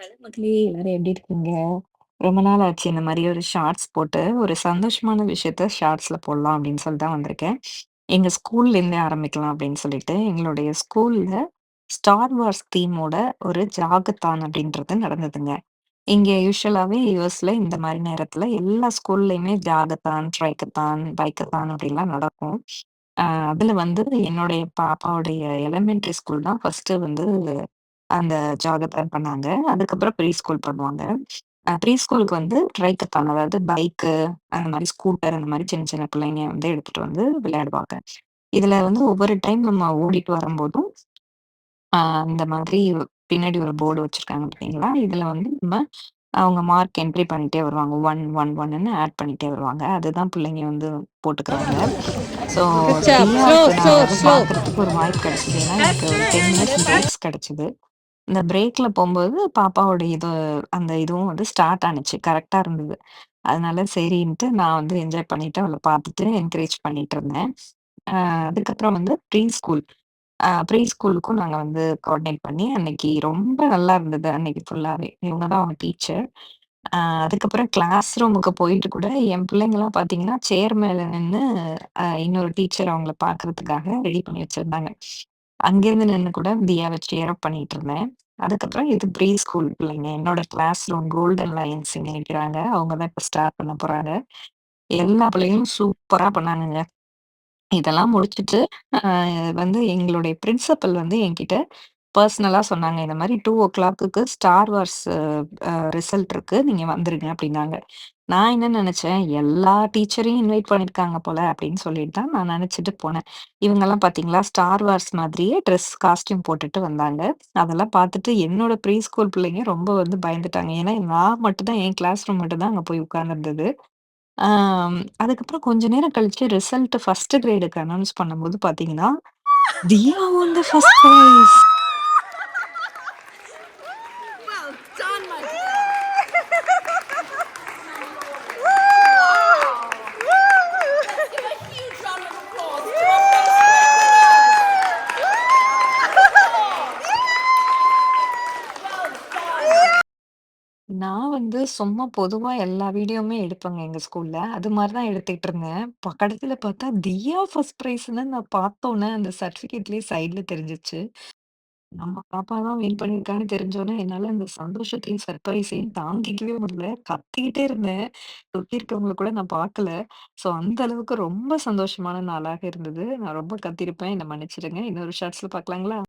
Hello மக்களே! எல்லாரும் எப்படி இருக்கீங்க? ரொம்ப நாள் ஆச்சு இந்த மாரி ஒரு ஷார்ட்ஸ் போட்டு, ஒரு சந்தோஷமான விஷயத்த ஷார்ட்ஸ்ல போடலாம் அப்படின்னு சொல்லி தான் வந்திருக்கேன். எங்க ஸ்கூல்லேருந்தே ஆரம்பிக்கலாம் அப்படின்னு சொல்லிட்டு, எங்களுடைய ஸ்கூல்ல ஸ்டார் வார்ஸ் தீமோட ஒரு ஜாகத்தான் அப்படின்றது நடந்ததுங்க. இங்க யூசுவலாவே யுஎஸ்ல இந்த மாரி நேரத்துல எல்லா ஸ்கூல்லயுமே ஜாகத்தான், ட்ரைக்கத்தான், பைக்கத்தான் அப்படிலாம் நடக்கும். அ அதுல வந்து என்னுடைய பாப்பாவுடைய எலிமெண்டரி ஸ்கூல் தான் ஃபர்ஸ்ட்டு வந்து அந்த ஜாகத்தான் பண்ணாங்க. அதுக்கப்புறம் ப்ரீ ஸ்கூல் பண்ணுவாங்க. அ ப்ரீ ஸ்கூலுக்கு வந்து ட்ரைக்கத்தான் அதாவது பைக்கு, அந்த மாரி ஸ்கூட்டர் அந்த மாரி சின்ன சின்ன பிள்ளைங்க வந்து எடுத்துட்டு வந்து விளையாடுவாங்க. இதுல வந்து ஒவ்வொரு டைம் நம்ம ஓடிட்டு வரும்போதும், அ இந்த மாதிரி பின்னாடி ஒரு போர்டு வச்சிருக்காங்க பார்த்தீங்களா? இதுல வந்து நம்ம அவங்க மார்க் என்ட்ரி பண்ணிட்டே வருவாங்க. 1, 1, 1ன்னு ஆட் பண்ணிட்டே வருவாங்க. அதுதான் பிள்ளைங்க வந்து போட்டுக்கிறாங்க. So good job. ஸ்லோ, தியாவுக்கு ஸ்லோ, நான் வந்து ஸ்லோ. பார்க்கறதுக்கு ஒரு வாய்ப்பு கிடைச்சது. ஏன்னா, எனக்கு ஒரு 10 மினிட்ஸ் பிரேக்ஸ் கிடைச்சது. இந்த பிரேக்ல போம்போது பாப்பாவோட இது அந்த இதுவும் வந்து ஸ்டார்ட் ஆனுச்சு. கரெக்ட்டா இருந்தது. அதனால சரின்ட்டு நான் வந்து என்ஜாய் பண்ணிட்டு அவள பார்த்துட்டு என்கரேஜ் பண்ணிட்டுருந்தேன். அ அதுக்கப்புறம் வந்து ப்ரீ ஸ்கூல். அ ப்ரீ ஸ்கூலுக்கும் நாங்க வந்து கோஆர்டினேட் பண்ணி அன்னைக்கு ரொம்ப நல்லா இருந்தது அன்னைக்கு ஃபுல்லாவே. இவங்க தான் அவங்க டீச்சர். அ அதுக்கப்புறம் கிளாஸ் ரூமுக்கு போயிட்டு கூட என் பிள்ளைங்கலாம் பார்த்தீங்கன்னா, சேர் மேல நின்னு அ இன்னொரு டீச்சர் அவங்கள பார்க்கறதுக்காக ரெடி பண்ணி வச்சிருந்தாங்க. அங்கேருந்து நின்னு கூட தியாவ சியர் அப் பண்ணிட்டு இருந்தேன். அதுக்கப்புறம் இது ப்ரீ ஸ்கூல் பிள்ளைங்க. என்னோட கிளாஸ் ரூம் கோல்டன் லயன்ஸ்ன்னு நினைக்கிறாங்க. அவங்க தான் இப்ப ஸ்டார்ட் பண்ண போறாங்க. எல்லா பிள்ளைங்களும் சூப்பரா பண்ணாங்கங்க. இதெல்லாம் முடிச்சுட்டு, அ வந்து எங்களுடைய பிரின்சிபல் வந்து என்கிட்ட பர்சனலா சொன்னாங்க. இந்த மாரி 2:00க்கு ஸ்டார் வார்ஸ் அ ரிசல்ட் இருக்கு. நீங்க வந்துருங்க அப்டின்னாங்க. நான் என்ன நெனச்சேன், எல்லா டீச்சரையும் இன்வைட் பண்ணியிருக்காங்க போல அப்படின்னு சொல்லிட்டு தான் நான் நெனச்சுட்டு போனேன். இவங்கலாம் பார்த்தீங்களா, ஸ்டார் வார்ஸ் மாதிரியே ட்ரெஸ் காஸ்டியூம் போட்டுட்டு வந்தாங்க. அதெல்லாம் பார்த்துட்டு என்னோட ப்ரீ ஸ்கூல் பிள்ளைங்க ரொம்ப வந்து பயந்துட்டாங்க. ஏன்னா, நான் மட்டும் தான் என் கிளாஸ் ரூம் மட்டும் தான் அங்க போய் உட்கார்ந்திருந்தது. ஆம் அதுக்கப்புறம் கொஞ்ச நேரம் கழிச்சு ரிசல்ட் ஃபர்ஸ்ட் கிரேடுக்கு அனௌன்ஸ் பண்ணும்போது பார்த்தீங்கன்னா, தியா வான் த ஃபர்ஸ்ட் பிரைஸ். நான் வந்து சும்மா பொதுவா எல்லா வீடியோவுமே எடுப்பேங்க எங்க ஸ்கூல்ல. அது மாரி தான் எடுத்துட்டு இருந்தேன். ப கடைசில பார்த்தா தியா ஃபர்ஸ்ட் பிரைஸ்ன்னு நான் பார்த்தோனே அந்த சர்டிஃபிகேட்லயே சைட்ல தெரிஞ்சுச்சு. நம்ம பாப்பா தான் வின் பண்ணியிருக்கான்னு தெரிஞ்சோனே, என்னால அந்த சந்தோஷத்தையும், சர்ப்ரைஸையும் தாங்கிக்கவே முடியல. கத்திக்கிட்டே இருந்தேன். சுத்தி இருக்கவங்கள கூட நான் பார்க்கல. ஸோ அந்த அளவுக்கு ரொம்ப சந்தோஷமான நாளாக இருந்தது. நான் ரொம்ப கத்தியிருப்பேன். என்ன மன்னிச்சிடுங்க இன்னொரு ஷார்ட்ஸ்ல பார்க்கலாங்களா?